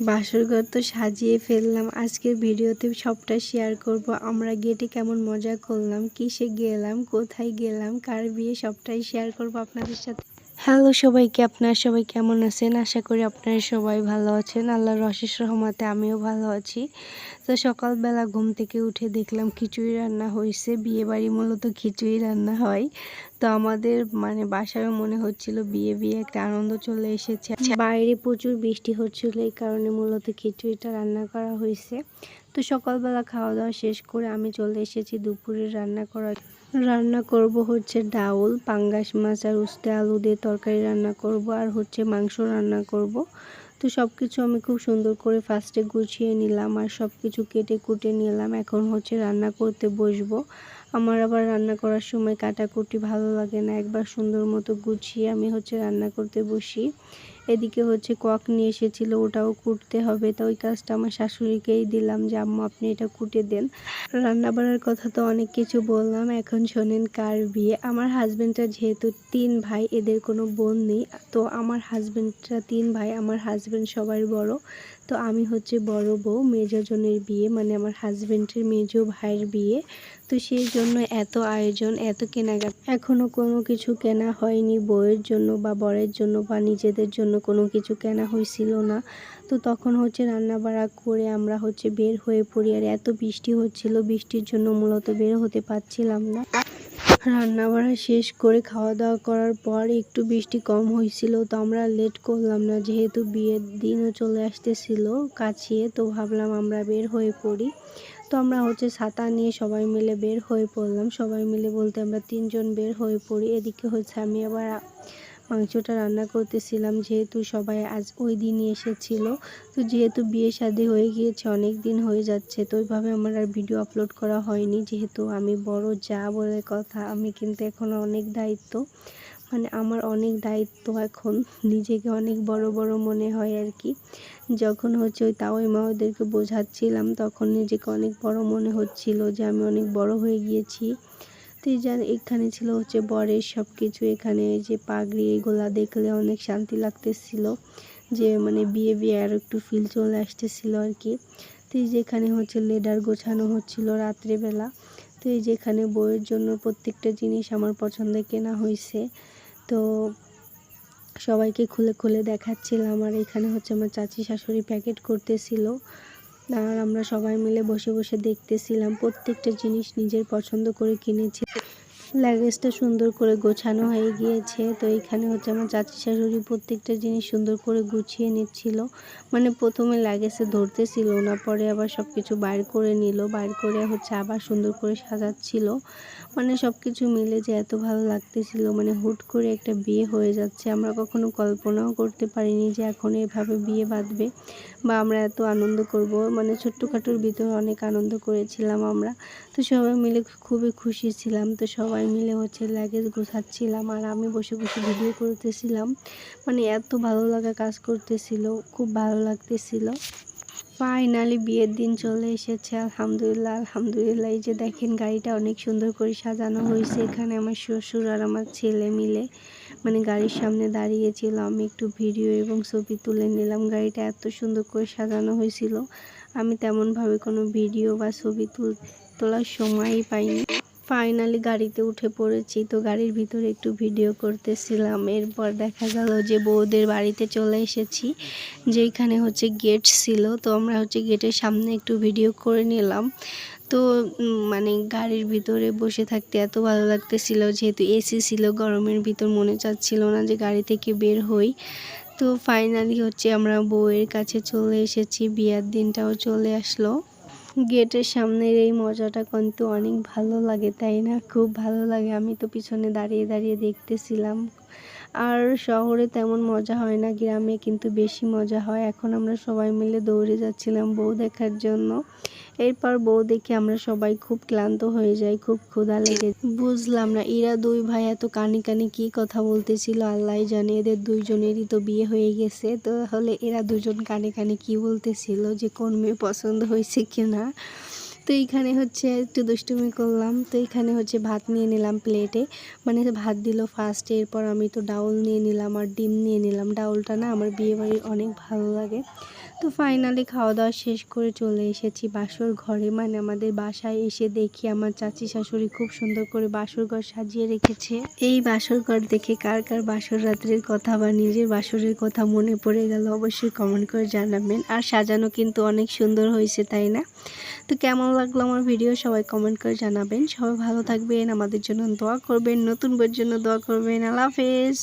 বাসরঘর তো সাজিয়ে ফেললাম। আজকের ভিডিওতে সবটা শেয়ার করব। আমরা গেটে কেমন মজা করলাম, কিসে গেলাম, কোথায় গেলাম, কার বিয়ে সবটাই শেয়ার করব আপনাদের সাথে। হ্যালো সবাইকে আপনারা সবাই কেমন আছেন? আশা করি আপনারা সবাই ভালো আছেন। আল্লাহর অশেষ রহমতে আমিও ভালো আছি। তো সকালবেলা ঘুম থেকে উঠে দেখলাম খিচুড়ি রান্না হয়েছে। বিয়ে বাড়ি মূলত খিচুড়ি রান্না হয়। তো আমাদের মানে বাসায় মনে হচ্ছিল বিয়ে বিয়ে একটা আনন্দ চলে এসেছে। বাইরে প্রচুর বৃষ্টি হচ্ছিল এই কারণে মূলত খিচুড়িটা রান্না করা হয়েছে। তো সকালবেলা খাওয়া দাওয়া শেষ করে আমি চলে এসেছি দুপুরে রান্না করার। রান্না করব হচ্ছে ডাউল, পাঙ্গাস মাছ আর উস্তে আলু দিয়ে তরকারি রান্না করব আর হচ্ছে মাংস রান্না করব। তো সব কিছু আমি খুব সুন্দর করে ফার্স্টে গুছিয়ে নিলাম আর সব কিছু কেটে কুটে নিলাম। এখন হচ্ছে রান্না করতে বসবো। আমার আবার রান্না করার সময় কাটাকুটি ভালো লাগে না। একবার সুন্দর মতো গুছিয়ে আমি হচ্ছে রান্না করতে বসি। এদিকে হচ্ছে কক নিয়ে এসেছিল, ওটাও কুটতে হবে। তো ওই কাজটা আমার শাশুড়িকেই দিলাম যে, আম্মা, আপনি এটা কুটে দেন। রান্না বাড়ার কথা তো অনেক কিছু বললাম। এখন শোনেন কার বিয়ে। আমার হাজব্যান্ডটা যেহেতু তিন ভাই, এদের কোনো বোন নেই। তো আমার হাজব্যান্ডটা তিন ভাই, আমার হাজব্যান্ড সবার বড়। তো আমি হচ্ছে বড় বউ, মেজজনের বিয়ে মানে আমার হাজব্যান্ডের মেজো ভাইয়ের বিয়ে। তো সেই জন্য এত আয়োজন, এত কেনাকাটা। এখনও কোনো কিছু কেনা হয়নি, বউয়ের জন্য বা বরের জন্য বা নিজেদের জন্য কোনো কিছু কেনা হয়েছিল না। তো তখন হচ্ছে রান্না বাড়া করে আমরা হচ্ছে বের হয়ে পড়ি আর এত বৃষ্টি হচ্ছিল, বৃষ্টির জন্য মূলত বের হতে পারছিলাম না। রান্না বাড়া শেষ করে খাওয়া দাওয়া করার পর একটু বৃষ্টি কম হয়েছিল তো আমরা লেট করলাম না, যেহেতু বিয়ের দিনও চলে আসতেছিল কাছিয়ে তো ভাবলাম আমরা বের হয়ে পড়ি। তো আমরা হচ্ছে ছাতা নিয়ে সবাই মিলে বের হয়ে পড়লাম। সবাই মিলে বলতে আমরা তিনজন বের হয়ে পড়ি। এদিকে হচ্ছে আমি আবার মাংসটা রান্না করতেছিলাম। যেহেতু সবাই আজ ওই দিনই এসেছিল, তো যেহেতু বিয়ে শাদি হয়ে গিয়েছে, অনেক দিন হয়ে যাচ্ছে, তো ওইভাবে আমার আর ভিডিও আপলোড করা হয়নি। যেহেতু আমি বড় যা বলে কথা, আমি কিন্তু এখন অনেক দায়িত্ব। মানে আমার অনেক দায়িত্ব এখন। নিজেকে অনেক বড় বড় মনে হয় আর কি। যখন হচ্ছে ওই তাওয়াই মা ওদেরকে বোঝাচ্ছিলাম, তখন নিজেকে অনেক বড় মনে হচ্ছিল যে আমি অনেক বড় হয়ে গিয়েছি। তো যান এখানে ছিল হচ্ছে বরের সব কিছু এখানে যে পাগড়ি এগুলা দেখলে অনেক শান্তি লাগতেছিল যে মানে বিয়ে বিয়ে আর একটু ফিল চলে আসতেছিল আর কি। তো যেখানে হচ্ছে লেডার গোছানো হচ্ছিল রাত্রেবেলা। তো এই যেখানে বইয়ের জন্য প্রত্যেকটা জিনিস আমার পছন্দের কেনা হয়েছে তো সবাইকে খুলে খুলে দেখাচ্ছিলাম আর এখানে হচ্ছে আমার চাচি শাশুড়ি প্যাকেট করতেছিল। আর আমরা সবাই মিলে বসে বসে দেখতেছিলাম, প্রত্যেকটা জিনিস নিজের পছন্দ করে কিনেছি। লাগেজটা সুন্দর করে গোছানো হয়ে গিয়েছে। তো এখানে হচ্ছে আমার চাচি শাশুড়ি প্রত্যেকটা জিনিস সুন্দর করে গুছিয়ে নিচ্ছিল। মানে প্রথমে লাগেজে ধরতেছিল না, পরে আবার সব কিছু বাইর করে নিল। বাইর করে হচ্ছে আবার সুন্দর করে সাজাচ্ছিল। মানে সব কিছু মিলে যে এত ভালো লাগতেছিল মানে হুট করে একটা বিয়ে হয়ে যাচ্ছে। আমরা কখনো কল্পনাও করতে পারিনি যে এখন এভাবে বিয়ে বাঁধবে বা আমরা এত আনন্দ করব। মানে ছোট্টখাটোর ভিতরে অনেক আনন্দ করেছিলাম আমরা। তো সবাই মিলে খুবই খুশি ছিলাম। তো সবাই মিলে হচ্ছে লাগেজ গোছাচ্ছিলাম আর আমি বসে বসে ভিডিও করতেছিলাম। মানে এত ভালো লাগা কাজ করতেছিল, খুব ভালো লাগতেছিল। ফাইনালি বিয়ের দিন চলে এসেছে, আলহামদুলিল্লাহ আলহামদুলিল্লাহ। এই যে দেখেন গাড়িটা অনেক সুন্দর করে সাজানো হয়েছে এখানে আমার শ্বশুর আর আমার ছেলে মিলে। মানে গাড়ির সামনে দাঁড়িয়েছিল, আমি একটু ভিডিও এবং ছবি তুলে নিলাম। গাড়িটা এত সুন্দর করে সাজানো হয়েছিল। আমি তেমনভাবে কোনো ভিডিও বা ছবি তুল, তোলার সময়ই পাইনি। ফাইনালি গাড়িতে উঠে পড়েছি, তো গাড়ির ভিতরে একটু ভিডিও করতেছিলাম। এরপর দেখা গেল যে বউদের বাড়িতে চলে এসেছি যেখানে হচ্ছে গেট ছিল। তো আমরা হচ্ছে গেটের সামনে একটু ভিডিও করে নিলাম। তো মানে গাড়ির ভিতরে বসে থাকতে এত ভালো লাগতেছিল, যেহেতু এসি ছিল, গরমের ভিতর মনে চাচ্ছিল না যে গাড়ি থেকে বের হই। তো ফাইনালি হচ্ছে আমরা বউয়ের কাছে চলে এসেছি, বিয়ার দিনটাও চলে আসলো। গেটের সামনের এই মজাটা কিন্তু অনেক ভালো লাগে, তাই না? খুব ভালো লাগে, আমি তো পিছনে দাঁড়িয়ে দাঁড়িয়ে দেখতেছিলাম। আর শহরে তেমন মজা হয় না, গ্রামে কিন্তু বেশি মজা হয়। এখন আমরা সবাই মিলে দৌড়ে যাচ্ছিলাম বউ দেখার জন্য। এরপর বউ দেখে আমরা সবাই খুব ক্লান্ত হয়ে যাই, খুব ক্ষুধা লেগে। বুঝলাম না এরা দুই ভাই এত কানে কানে কি কথা বলতেছিল আল্লাহ জানে, এদের দুইজনেরই তো বিয়ে হয়ে গেছে। তো হলে এরা দুজন কানে কানে কি বলতেছিল, যে কোন মেয়ে পছন্দ হয়েছে কিনা? তো এইখানে হচ্ছে একটু দুষ্টুমি করলাম, তো এইখানে হচ্ছে ভাত নিয়ে নিলাম প্লেটে মানে ভাত দিল ফার্স্টে এরপর আমি তো ডাউল নিয়ে নিলাম আর ডিম নিয়ে নিলাম। ডাউলটা না আমার বিয়ে বাড়ির অনেক ভালো লাগে। তো ফাইনালি খাওয়া দাওয়া শেষ করে চলে এসেছি বাসর ঘরে। মানে আমাদের বাসায় এসে দেখি আমার চাচি শাশুড়ি খুব সুন্দর করে বাসর ঘর সাজিয়ে রেখেছে। এই বাসর ঘর দেখে কার কার বাসর রাত্রের কথা বা নিজের বাসরের কথা মনে পড়ে গেল অবশ্যই কমেন্ট করে জানাবেন। আর সাজানো কিন্তু অনেক সুন্দর হয়েছে, তাই না? তো কেমন লাগল আমার ভিডিও সবাই কমেন্ট করে জানাবেন। সবাই ভালো থাকবেন, আমাদের জন্য দোয়া করবেন, নতুন বইয়ের জন্য দোয়া করবেন। আল্লাহ হাফেজ।